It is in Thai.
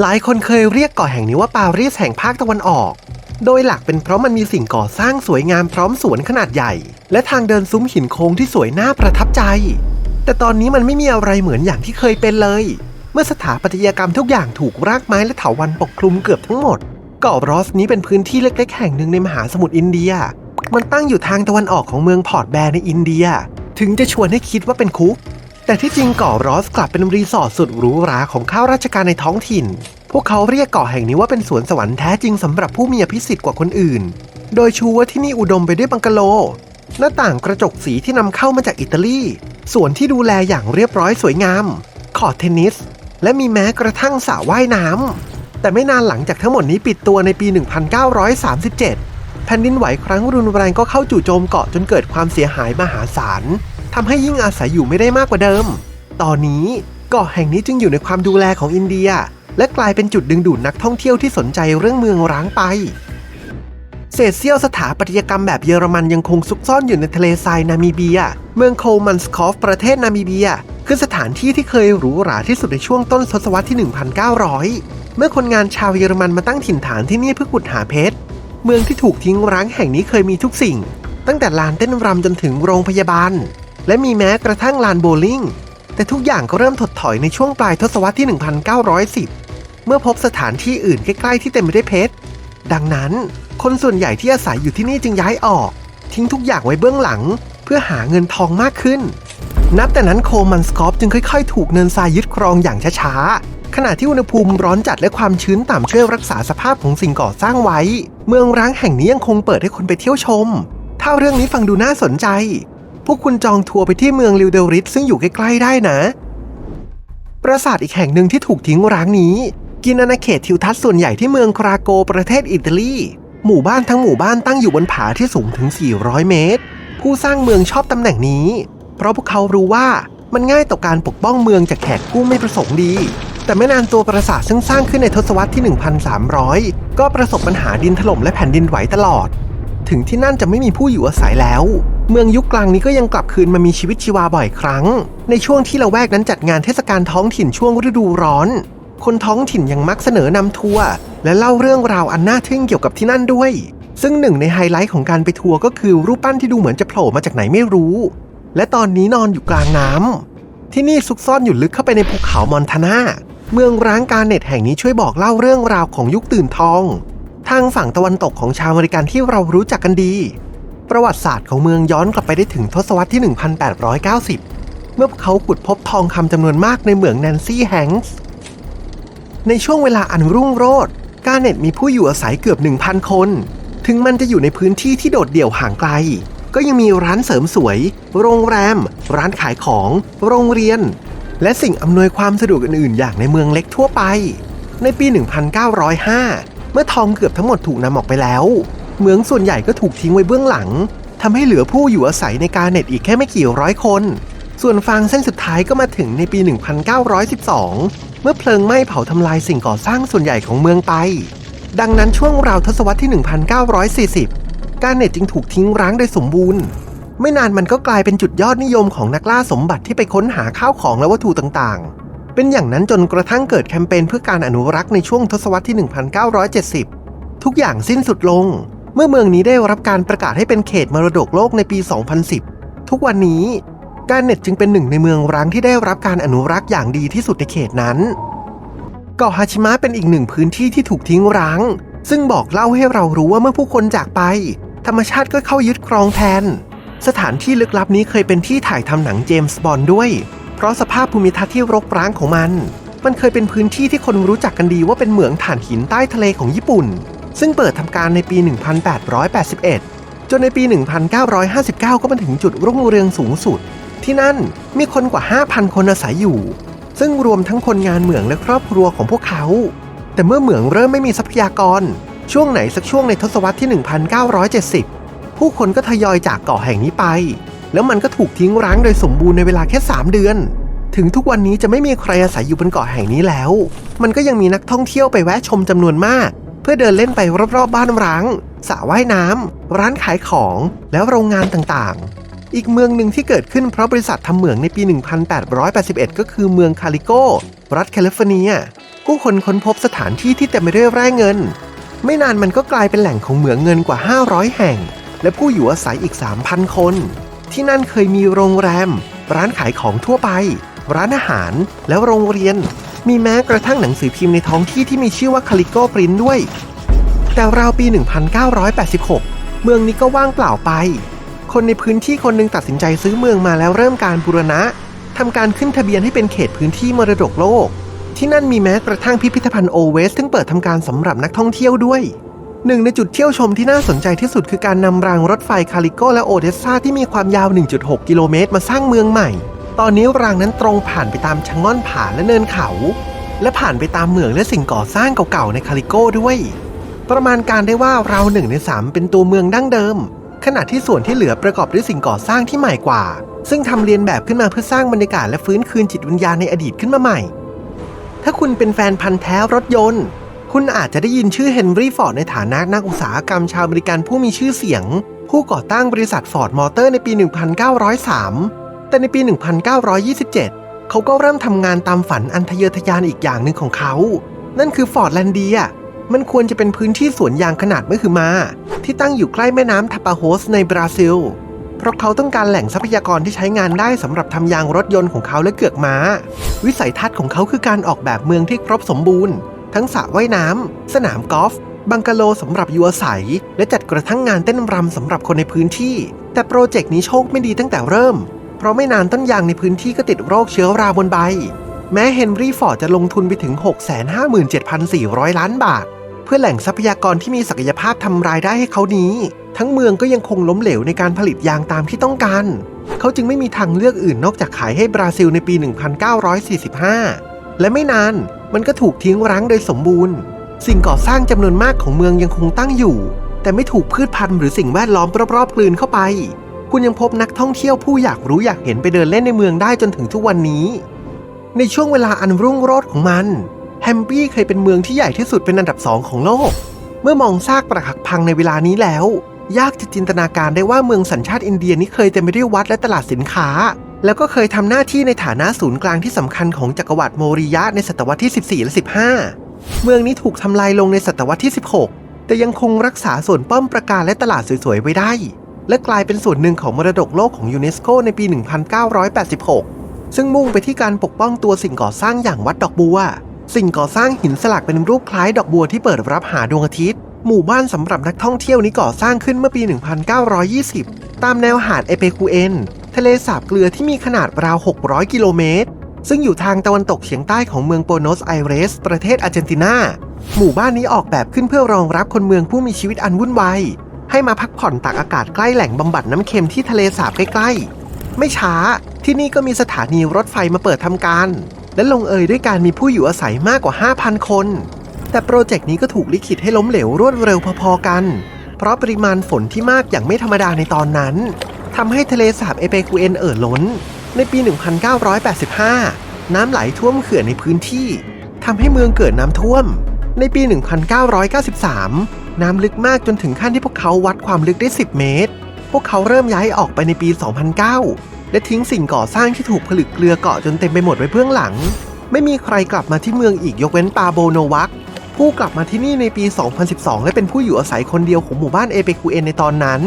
หลายคนเคยเรียกเกาะแห่งนี้ว่าปารีสแห่งภาคตะวันออก โดยหลักเป็นเพราะมันมีสิ่งก่อสร้างสวยงามพร้อมสวนขนาดใหญ่ และทางเดินซุ้มหินโค้งที่สวยน่าประทับใจ แต่ตอนนี้มันไม่มีอะไรเหมือนอย่างที่เคยเป็นเลย เมื่อสถาปัตยกรรมทุกอย่างถูกรากไม้และเถาวัลย์ปกคลุมเกือบทั้งหมด เกาะรอสนี้เป็นพื้นที่เล็กๆ แห่งหนึ่งในมหาสมุทรอินเดีย มันตั้งอยู่ทางตะวันออกของเมืองพอร์ตแบร์ในอินเดีย ถึงจะชวนให้คิดว่าเป็นคุก แต่ที่จริงเกาะรอสกลับเป็นรีสอร์ทสุดหรูหราของข้าราชการในท้องถิ่น พวกเขาเรียกเกาะแห่งนี้ว่าเป็นสวนสวรรค์แท้จริงสำหรับผู้มีอภิสิทธิ์กว่าคนอื่น โดยชูว่าที่นี่อุดมไปด้วยบังกะโล หน้าต่างกระจกสีที่นำเข้ามาจากอิตาลีสวนที่ดูแลอย่างเรียบร้อยสวยงาม คอร์ตเทนนิส และมีแม้กระทั่งสระว่ายน้ำแต่ไม่นานหลังจากทั้งหมดนี้ปิดตัวในปี 1937 แผ่นดินไหวครั้งรุนแรงก็เข้าจู่โจมเกาะจนเกิดความเสียหายมหาศาล ทำให้ยิ่งอาศัยอยู่ไม่ได้มากกว่าเดิม ตอนนี้เกาะแห่งนี้จึงอยู่ในความดูแลของอินเดีย และกลายเป็นจุดดึงดูดนักท่องเที่ยวที่สนใจเรื่องเมืองร้างไป เศษเสี้ยวสถาปัตยกรรมแบบเยอรมันยังคงซุกซ่อนอยู่ในทะเลทรายนามิเบีย เมืองโคลมันสคอฟประเทศนามิเบีย คือสถานที่ที่เคยหรูหราที่สุดในช่วงต้นทศวรรษที่ 1900 เมื่อคนงานชาวเยอรมันมาตั้งถิ่นฐานที่นี่เพื่อขุดหาเพชรเมืองที่ถูกทิ้งร้างแห่งนี้เคยมีทุกสิ่ง ตั้งแต่ลานเต้นรำจนถึงโรงพยาบาล และมีแม้กระทั่งลานโบว์ลิ่ง แต่ทุกอย่างก็เริ่มถดถอยในช่วงปลายทศวรรษที่ 1910 เมื่อพบสถานที่อื่นใกล้ ๆ ที่เต็มไปด้วยเพชร ดังนั้น คนส่วนใหญ่ที่อาศัยอยู่ที่นี่จึงย้ายออก ทิ้งทุกอย่างไว้เบื้องหลัง เพื่อหาเงินทองมากขึ้น นับแต่นั้นโคมันสกอฟจึงค่อย ๆ ถูกเนินทรายยึดครองอย่างช้าๆขณะที่อุณหภูมิร้อนจัดและความชื้นต่ำช่วยรักษาสภาพของสิ่งก่อสร้างไว้ เมืองร้างแห่งนี้ยังคงเปิดให้คนไปเที่ยวชม ถ้าเรื่องนี้ฟังดูน่าสนใจ พวกคุณจองทัวร์ไปที่เมืองลิวเดริสซึ่งอยู่ใกล้ๆได้นะ ปราสาทอีกแห่งหนึ่งที่ถูกทิ้งร้างนี้ กินอาณาเขตทิวทัศน์ส่วนใหญ่ที่เมืองคราโกประเทศอิตาลี หมู่บ้านทั้งหมู่บ้านตั้งอยู่บนผาที่สูงถึง 400 เมตร ผู้สร้างเมืองชอบตำแหน่งนี้ เพราะพวกเขารู้ว่ามันง่ายต่อการปกป้องเมืองจากแขกผู้ไม่ประสงค์ดี แต่ไม่นานตัวปราสาทซึ่งสร้างขึ้นในทศวรรษที่ 1,300 ก็ประสบปัญหาดินถล่มและแผ่นดินไหวตลอด ถึงที่นั่นจะไม่มีผู้อยู่อาศัยแล้ว เมืองยุคกลางนี้ก็ยังกลับคืนมามีชีวิตชีวาบ่อยครั้ง ในช่วงที่ละแวกนั้นจัดงานเทศกาลท้องถิ่นช่วงฤดูร้อน คนท้องถิ่นยังมักเสนอนำทัวร์และเล่าเรื่องราวอันน่าทึ่งเกี่ยวกับที่นั่นด้วย ซึ่งหนึ่งในไฮไลท์ของการไปทัวร์ก็คือรูปปั้นที่ดูเหมือนจะโผล่มาจากไหนไม่รู้ และตอนนี้นอนอยู่กลางน้ำที่นี่ซุกซ่อนอยู่ลึกเข้าไปในภูเขามอนทานาเมืองร้างการเน็ตแห่งนี้ช่วยบอกเล่าเรื่องราวของยุคตื่นทอง ทางฝั่งตะวันตกของชาวอเมริกันที่เรารู้จักกันดี ประวัติศาสตร์ของเมืองย้อนกลับไปได้ถึงทศวรรษที่ 1890 เมื่อพวกเขาขุดพบทองคำจำนวนมากในเหมืองแนนซี่แฮงส์ ในช่วงเวลาอันรุ่งโรจน์การเน็ตมีผู้อยู่อาศัยเกือบ 1,000 คน ถึงมันจะอยู่ในพื้นที่ที่โดดเดี่ยวห่างไกล ก็ยังมีร้านเสริมสวย โรงแรม ร้านขายของ โรงเรียน และสิ่งอำนวยความสะดวกอื่นๆ อย่างในเมืองเล็กทั่วไป ในปี 1905 เมื่อทองเกือบทั้งหมดถูกนำออกไปแล้ว เมืองส่วนใหญ่ก็ถูกทิ้งไว้เบื้องหลังทำให้เหลือผู้อยู่อาศัยในการเน็ตอีกแค่ไม่กี่ร้อยคน ส่วนฟางเส้นสุดท้ายก็มาถึงในปี 1912 เมื่อเพลิงไหม้เผาทำลายสิ่งก่อสร้างส่วนใหญ่ของเมืองไป ดังนั้นช่วงราวทศวรรษที่ 1940 การเน็ตจึงถูกทิ้งร้างโดยสมบูรณ์ ไม่นานมันก็กลายเป็นจุดยอดนิยมของนักล่าสมบัติที่ไปค้นหาข้าวของและวัตถุต่างๆ เป็นอย่างนั้นจนกระทั่งเกิดแคมเปญเพื่อการอนุรักษ์ในช่วงทศวรรษที่ 1970 ทุกอย่างสิ้นสุดลง เมื่อเมืองนี้ได้รับการประกาศให้เป็นเขตมรดกโลกในปี 2010 ทุกวันนี้การเน็ตจึงเป็นหนึ่งในเมืองร้างที่ได้รับการอนุรักษ์อย่างดีที่สุดในเขตนั้น เกาะฮาชิมะเป็นอีกหนึ่งพื้นที่ที่ถูกทิ้งร้าง ซึ่งบอกเล่าให้เรารู้ว่าเมื่อผู้คนจากไป ธรรมชาติก็เข้ายึดครองแทน สถานที่ลึกลับนี้เคยเป็นที่ถ่ายทำหนังเจมส์บอนด์ด้วย เพราะสภาพภูมิทัศน์ที่รกร้างของมัน มันเคยเป็นพื้นที่ที่คนรู้จักกันดีว่าเป็นเหมืองถ่านหินใต้ทะเลของญี่ปุ่น ซึ่งเปิดทำการในปี 1881 จนในปี 1959 ก็มาถึงจุดรุ่งเรืองสูงสุด ที่นั่นมีคนกว่า 5,000 คนอาศัยอยู่ ซึ่งรวมทั้งคนงานเหมืองและครอบครัวของพวกเขา แต่เมื่อเหมืองเริ่มไม่มีทรัพยากร ช่วงไหนสักช่วงในทศวรรษที่ 1970 ผู้คนก็ทยอยจากเกาะแห่งนี้ไป แล้วมันก็ถูกทิ้งร้างโดยสมบูรณ์ในเวลาแค่ 3 เดือนถึงทุกวันนี้จะไม่มีใครอาศัยอยู่บนเกาะแห่งนี้แล้ว มันก็ยังมีนักท่องเที่ยวไปแวะชมจำนวนมาก เพื่อเดินเล่นไปรอบๆบ้านร้างสระว่ายน้ำร้านขายของแล้วโรงงานต่างๆ อีกเมืองหนึ่งที่เกิดขึ้นเพราะบริษัททำเหมืองในปี 1881 ก็คือเมืองคาลิโก รัฐแคลิฟอร์เนีย ผู้คนค้นพบสถานที่ที่เต็มไปด้วยแร่เงิน ไม่นานมันก็กลายเป็นแหล่งของเหมืองเงินกว่า 500 แห่ง และผู้อยู่อาศัยอีก 3,000 คน ที่นั่นเคยมีโรงแรม ร้านขายของทั่วไป ร้านอาหาร แล้วโรงเรียน มีแม้กระทั่งหนังสือพิมพ์ในท้องที่ที่มีชื่อว่าคาลิโกปรินด้วย แต่ราวปี 1986 เมืองนี้ก็ว่างเปล่าไป คนในพื้นที่คนหนึงตัดสินใจซื้อเมืองมาแล้วเริ่มการบูรณะทำการขึ้นทะเบียนให้เป็นเขตพื้นที่มรดกโลก ที่นั่นมีแม้กระทั่งพิพิธภัณฑ์โอเวสซึ่งเปิดทำการสำหรับนักท่องเที่ยวด้วยหนึ่งในจุดเที่ยวชมที่น่าสนใจที่สุดคือการนำรางรถไฟคาลิโกและโอเดสซาที่มีความยาว 1.6 กิโลเมตรมาสร้างเมืองใหม่ ตอนนี้รางนั้นตรงผ่านไปตามชะง่อนผาและเนินเขา และผ่านไปตามเหมืองและสิ่งก่อสร้างเก่าๆในคาลิโก้ด้วย ประมาณการได้ว่าราวหนึ่งในสามเป็นตัวเมืองดั้งเดิม ขณะที่ส่วนที่เหลือประกอบด้วยสิ่งก่อสร้างที่ใหม่กว่า ซึ่งทำเรียนแบบขึ้นมาเพื่อสร้างบรรยากาศและฟื้นคืนจิตวิญญาณในอดีตขึ้นมาใหม่ ถ้าคุณเป็นแฟนพันธ์แท้รถยนต์ คุณอาจจะได้ยินชื่อเฮนรี่ฟอร์ดในฐานะนักอุตสาหกรรมชาวอเมริกันผู้มีชื่อเสียง ผู้ก่อตั้งบริษัทฟอร์ดมอเตอร์ในปี 1903 แต่ในปี 1927 เขาก็เริ่มทำงานตามฝันอันทะเยอทะยานอีกอย่างหนึ่งของเขา นั่นคือฟอร์ดแลนเดียมันควรจะเป็นพื้นที่สวนยางขนาดมหึมา ที่ตั้งอยู่ใกล้แม่น้ำทาปาโฮสในบราซิล เพราะเขาต้องการแหล่งทรัพยากรที่ใช้งานได้สำหรับทำยางรถยนต์ของเขาและเกือกม้า วิสัยทัศน์ของเขาคือการออกแบบเมืองที่ครบสมบูรณ์ ทั้งสระว่ายน้ำสนามกอล์ฟบังกะโลสำหรับอยู่อาศัย และจัดกระทั่งงานเต้นรำสำหรับคนในพื้นที่ แต่โปรเจกต์นี้โชคไม่ดีตั้งแต่เริ่ม เพราะไม่นานต้นยางในพื้นที่ก็ติดโรคเชื้อราบนใบ แม้เฮนรี่ฟอร์ดจะลงทุนไปถึง 657,400 ล้านบาท เพื่อแหล่งทรัพยากรที่มีศักยภาพทำรายได้ให้เขานี้ ทั้งเมืองก็ยังคงล้มเหลวในการผลิตยางตามที่ต้องการ เขาจึงไม่มีทางเลือกอื่นนอกจากขายให้บราซิลในปี 1945 และไม่นานมันก็ถูกทิ้งร้างโดยสมบูรณ์ สิ่งก่อสร้างจำนวนมากของเมืองยังคงตั้งอยู่ แต่ไม่ถูกพืชพันธุ์หรือสิ่งแวดล้อมรอบๆกลืนเข้าไป คุณยังพบนักท่องเที่ยวผู้อยากรู้อยากเห็นไปเดินเล่นในเมืองได้จนถึงทุกวันนี้ ในช่วงเวลาอันรุ่งโรจน์ของมันแฮมปี้เคยเป็นเมืองที่ใหญ่ที่สุดเป็นอันดับสองของโลก เมื่อมองซากปรักหักพังในเวลานี้แล้ว ยากจะจินตนาการได้ว่าเมืองสัญชาติอินเดียนี้เคยเต็มไปด้วยวัดและตลาดสินค้า แล้วก็เคยทำหน้าที่ในฐานะศูนย์กลางที่สำคัญของจักรวรรดิโมริยะในศตวรรษที่ 14 และ 15 เมืองนี้ถูกทำลายลงในศตวรรษที่ 16 แต่ยังคงรักษาส่วนป้อมประการและตลาดสวยๆไว้ได้ และกลายเป็นส่วนหนึ่งของมรดกโลกของยูเนสโกในปี 1986 ซึ่งมุ่งไปที่การปกป้องตัวสิ่งก่อสร้างอย่างวัดดอกบัว สิ่งก่อสร้างหินสลักเป็นรูปคล้ายดอกบัวที่เปิดรับหาดวงอาทิตย์ หมู่บ้านสำหรับนักท่องเที่ยวนี้ก่อสร้างขึ้นเมื่อปี 1920 ตามแนวหาดเอเปคูเอนทะเลสาบเกลือที่มีขนาดราว 600 กิโลเมตร ซึ่งอยู่ทางตะวันตกเฉียงใต้ของเมืองโปโนสไอเรส ประเทศอาร์เจนตินา หมู่บ้านนี้ออกแบบขึ้นเพื่อรองรับคนเมืองผู้มีชีวิตอันวุ่นวาย ให้มาพักผ่อนตากอากาศใกล้แหล่งบำบัดน้ำเค็มที่ทะเลสาบใกล้ๆ ไม่ช้าที่นี่ก็มีสถานีรถไฟมาเปิดทำการ และลงเอยด้วยการมีผู้อยู่อาศัยมากกว่า 5,000 คน แต่โปรเจกต์นี้ก็ถูกลิขิตให้ล้มเหลวรวดเร็วพอๆกัน เพราะปริมาณฝนที่มากอย่างไม่ธรรมดาในตอนนั้นทำให้ทะเลสาบเอเปกูเอนเอ่อล้น ในปี 1985 น้ำไหลท่วมเขื่อนในพื้นที่ทำให้เมืองเกิดน้ำท่วม ในปี 1993 น้ำลึกมากจนถึงขั้นที่พวกเขาวัดความลึกได้ 10 เมตร พวกเขาเริ่มย้ายออกไปในปี 2009 และทิ้งสิ่งก่อสร้างที่ถูกผลึกเกลือเกาะจนเต็มไปหมดไว้เบื้องหลัง ไม่มีใครกลับมาที่เมืองอีกยกเว้นปาโบโนวักผู้กลับมาที่นี่ในปี 2012 และเป็นผู้อยู่อาศัยคนเดียวของหมู่บ้านเอเปกูเอนในตอนนั้น